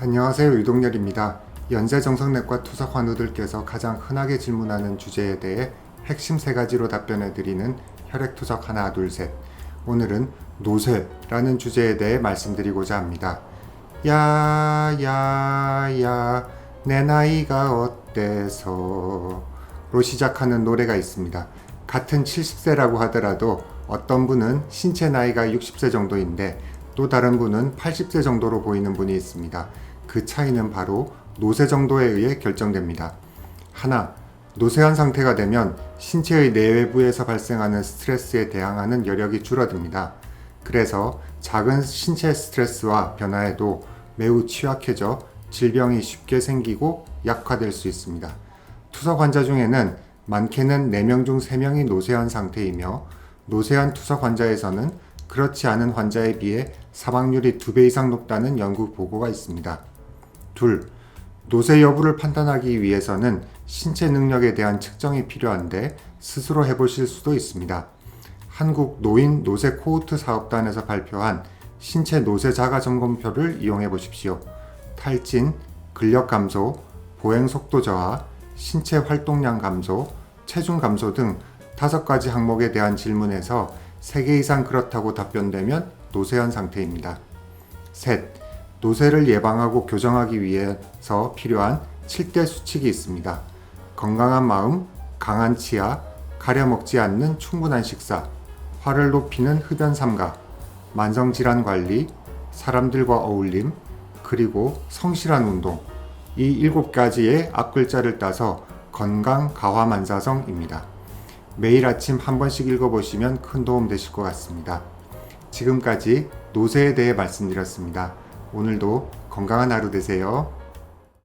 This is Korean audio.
안녕하세요. 유동열입니다. 연세정성내과 투석 환우들께서 가장 흔하게 질문하는 주제에 대해 핵심 세 가지로 답변해 드리는 혈액투석 하나 둘 셋. 오늘은 노쇠라는 주제에 대해 말씀드리고자 합니다. 야야야 내 나이가 어때서 로 시작하는 노래가 있습니다. 같은 70세라고 하더라도 어떤 분은 신체 나이가 60세 정도인데 또 다른 분은 80세 정도로 보이는 분이 있습니다. 그 차이는 바로 노쇠 정도에 의해 결정됩니다. 하나, 노쇠한 상태가 되면 신체의 내외부에서 발생하는 스트레스에 대항하는 여력이 줄어듭니다. 그래서 작은 신체 스트레스와 변화에도 매우 취약해져 질병이 쉽게 생기고 약화될 수 있습니다. 투석 환자 중에는 많게는 4명 중 3명이 노쇠한 상태이며 노쇠한 투석 환자에서는 그렇지 않은 환자에 비해 사망률이 2배 이상 높다는 연구 보고가 있습니다. 둘, 노쇠 여부를 판단하기 위해서는 신체 능력에 대한 측정이 필요한데 스스로 해보실 수도 있습니다. 한국 노인 노쇠 코호트 사업단에서 발표한 신체 노쇠 자가 점검표를 이용해 보십시오. 탈진, 근력 감소, 보행 속도 저하, 신체 활동량 감소, 체중 감소 등 다섯 가지 항목에 대한 질문에서 3개 이상 그렇다고 답변되면 노쇠한 상태입니다. 셋, 노쇠를 예방하고 교정하기 위해서 필요한 7대 수칙이 있습니다. 건강한 마음, 강한 치아, 가려먹지 않는 충분한 식사, 화를 높이는 흡연 삼가, 만성질환 관리, 사람들과 어울림, 그리고 성실한 운동. 이 일곱 가지의 앞글자를 따서 건강 가화만사성입니다. 매일 아침 한 번씩 읽어보시면 큰 도움 되실 것 같습니다. 지금까지 노쇠에 대해 말씀드렸습니다. 오늘도 건강한 하루 되세요.